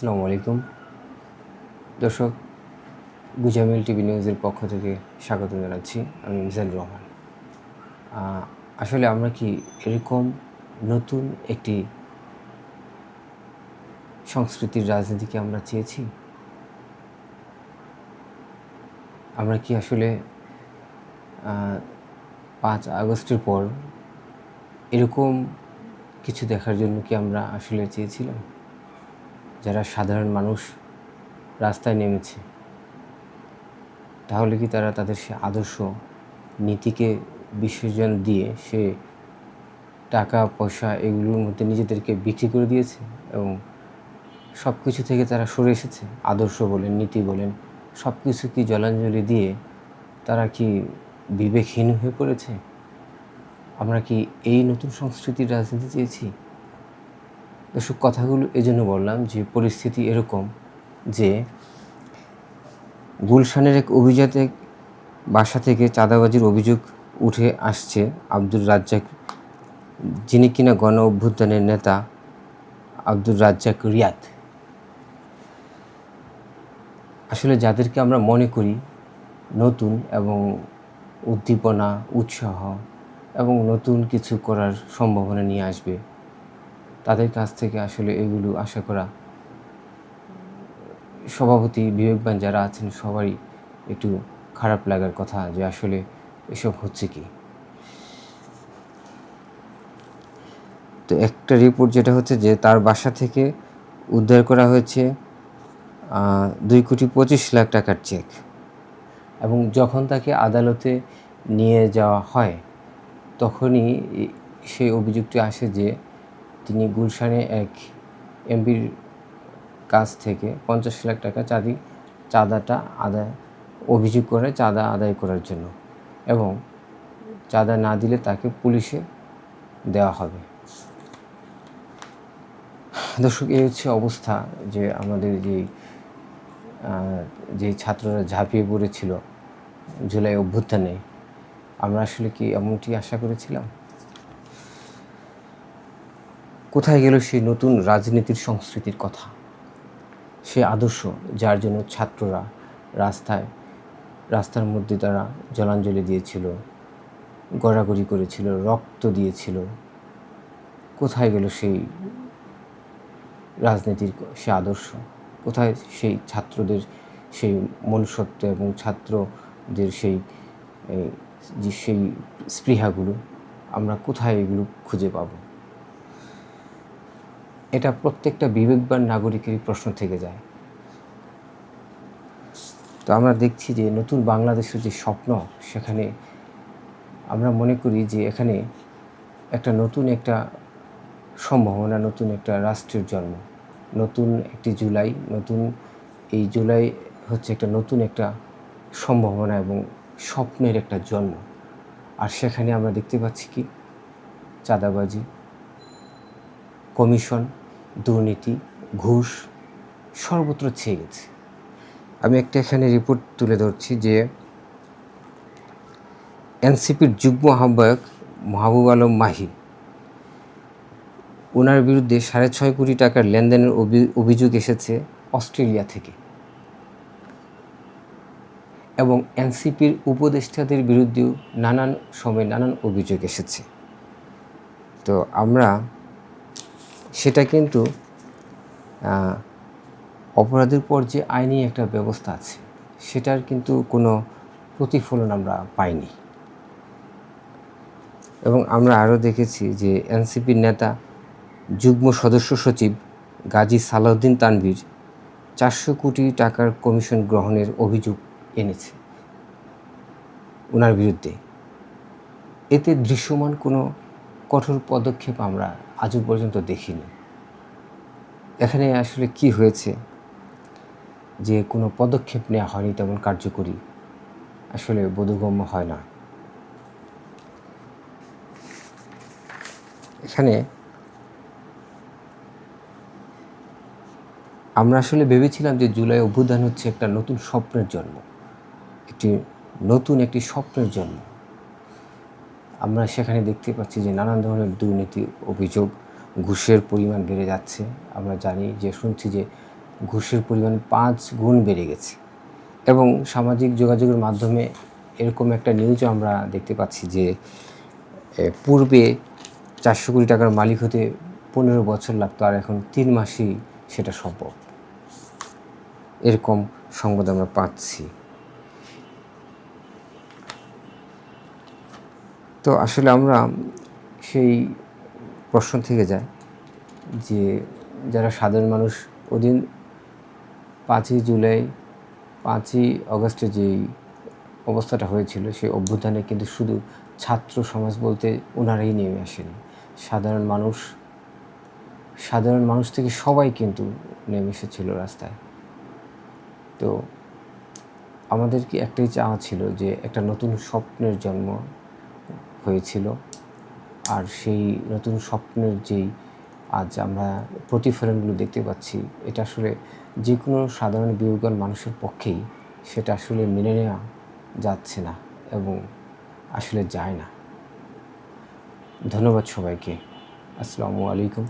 আসসালামু আলাইকুম। দর্শক, গুজামিল টিভি নিউজের পক্ষ থেকে স্বাগত জানাচ্ছি। আমি মিজানুর রহমান। আসলে আমরা কি এরকম নতুন একটি সংস্কৃতির রাজনীতিকে আমরা চেয়েছি? আমরা কি আসলে পাঁচ আগস্টের পর এরকম কিছু দেখার জন্য কি আমরা আসলে চেয়েছিলাম? যারা সাধারণ মানুষ রাস্তায় নেমেছে, তাহলে কি তারা তাদের সে আদর্শ নীতিকে বিসর্জন দিয়ে সে টাকা, পয়সা এগুলোর মধ্যে নিজেদেরকে বিক্রি করে দিয়েছে? এবং সব কিছু থেকে তারা সরে এসেছে? আদর্শ বলেন, নীতি বলেন সব কিছু কি জলাঞ্জলি দিয়ে তারা কি বিবেকহীন হয়ে পড়েছে? আমরা কি এই নতুন সংস্কৃতির রাজনীতি চেয়েছি? দর্শক, কথাগুলো এজন্য বললাম যে পরিস্থিতি এরকম যে গুলশানের এক অভিজাতে বাসা থেকে চাঁদাবাজির অভিযোগ উঠে আসছে আব্দুর রাজ্জাক, যিনি কিনা গণ অভ্যুত্থানের নেতা আব্দুর রাজ্জাক রিয়াদ। আসলে যাদেরকে আমরা মনে করি নতুন এবং উদ্দীপনা, উৎসাহ এবং নতুন কিছু করার সম্ভাবনা নিয়ে আসবে তাদের কাছ থেকে আসলে এগুলো আশা করা সভাপতি বিবেকবান যারা আছেন, সবারই একটু খারাপ লাগার কথা যে আসলে এসব হচ্ছে কি। তো একটা রিপোর্ট যেটা হচ্ছে যে তার বাসা থেকে উদ্ধার করা হয়েছে দুই কোটি পঁচিশ লাখ টাকার চেক এবং যখন তাকে আদালতে নিয়ে যাওয়া হয়, তখনই সেই অভিযোগটি আসে যে তিনি গুলশানে এক এমপির কাছ থেকে পঞ্চাশ লাখ টাকা চাঁদি, চাঁদাটা আদায়, অভিযোগ করে চাঁদা আদায় করার জন্য এবং চাঁদা না দিলে তাকে পুলিশে দেওয়া হবে। দর্শক, এই হচ্ছে অবস্থা যে আমাদের যে যে ছাত্ররা ঝাঁপিয়ে পড়েছিল জুলাই অভ্যুত্থানে। আমরা আসলে কি এমনটি আশা করেছিলাম? কোথায় গেল সেই নতুন রাজনীতির সংস্কৃতির কথা? সে আদর্শ যার জন্য ছাত্ররা রাস্তায়, রাস্তার মধ্যে তারা জলাঞ্জলি দিয়েছিল, গড়াগড়ি করেছিল, রক্ত দিয়েছিল। কোথায় গেল সেই রাজনীতির সে আদর্শ? কোথায় সেই ছাত্রদের সেই মনুষ্যত্ব এবং ছাত্রদের সেই সেই স্পৃহাগুলো, আমরা কোথায় এগুলো খুঁজে পাবো? এটা প্রত্যেকটা বিবেকবান নাগরিকেরই প্রশ্ন থেকে যায়। তো আমরা দেখছি যে নতুন বাংলাদেশের যে স্বপ্ন, সেখানে আমরা মনে করি যে এখানে একটা নতুন একটা সম্ভাবনা, নতুন একটা রাষ্ট্রের জন্ম। নতুন একটি জুলাই, নতুন এই জুলাই হচ্ছে একটা নতুন একটা সম্ভাবনা এবং স্বপ্নের একটা জন্ম। আর সেখানে আমরা দেখতে পাচ্ছি কি? চাঁদাবাজি, কমিশন দুর্নীতি, ঘুষ সর্বত্র ছেয়ে গেছে। আমি একটা এখানে রিপোর্ট তুলে ধরছি যে এনসিপির যুগ্ম আহ্বায়ক মাহবুব আলম মাহি ওনার বিরুদ্ধে সাড়ে ছয় কোটি টাকার লেনদেনের অভি- অভিযোগ এসেছে অস্ট্রেলিয়া থেকে। এবং এনসিপির উপদেষ্টাদের বিরুদ্ধেও নানান সময় নানান অভিযোগ এসেছে। তো আমরা সেটা কিন্তু অপরাধের পর যে আইনি একটা ব্যবস্থা আছে, সেটার কিন্তু কোনো প্রতিফলন আমরা পাইনি। এবং আমরা আরও দেখেছি যে এনসিপির নেতা, যুগ্ম সদস্য সচিব গাজী সালাউদ্দিন তানভীর চারশো কোটি টাকার কমিশন গ্রহণের অভিযোগ এনেছে ওনার বিরুদ্ধে। এতে দৃশ্যমান কোনো কঠোর পদক্ষেপ আমরা আজও পর্যন্ত দেখিনি। এখানে আসলে কি হয়েছে? যে কোনো পদক্ষেপ নেওয়া হয়নি তেমন কার্যকরী আসলে বোধগম্য হয় না। এখানে আমরা আসলে ভেবেছিলাম যে জুলাই অভ্যুত্থান হচ্ছে একটা নতুন স্বপ্নের জন্ম, একটি নতুন একটি স্বপ্নের জন্ম। আমরা সেখানে দেখতে পাচ্ছি যে নানান ধরনের দুর্নীতি অভিযোগ, ঘুষের পরিমাণ বেড়ে যাচ্ছে। আমরা জানি যে, শুনছি যে ঘুষের পরিমাণ পাঁচ গুণ বেড়ে গেছে। এবং সামাজিক যোগাযোগের মাধ্যমে এরকম একটা নিউজও আমরা দেখতে পাচ্ছি যে পূর্বে চারশো কোটি টাকার মালিক হতে পনেরো বছর লাগতো, আর এখন তিন মাসেই সেটা সম্ভব। এরকম সংবাদ আমরা পাচ্ছি। তো আসলে আমরা সেই প্রশ্ন থেকে যায় যে যারা সাধারণ মানুষ, ওদিন পাঁচই জুলাই, পাঁচই অগস্টে যেই অবস্থাটা হয়েছিল, সেই অভ্যুত্থানে কিন্তু শুধু ছাত্র সমাজ বলতে ওনারাই নেমে আসেনি। সাধারণ মানুষ সাধারণ মানুষ থেকে সবাই কিন্তু নেমে এসেছিল রাস্তায়। তো আমাদের কি একটাই চাওয়া ছিল যে একটা নতুন স্বপ্নের জন্ম হয়েছিল। আর সেই নতুন স্বপ্নের যেই আজ আমরা প্রতিফলনগুলো দেখতে পাচ্ছি, এটা আসলে যে কোনো সাধারণ বিয়োগন মানুষের পক্ষেই সেটা আসলে মেনে নেওয়া যাচ্ছে না এবং আসলে যায় না। ধন্যবাদ সবাইকে। আসসালামু আলাইকুম।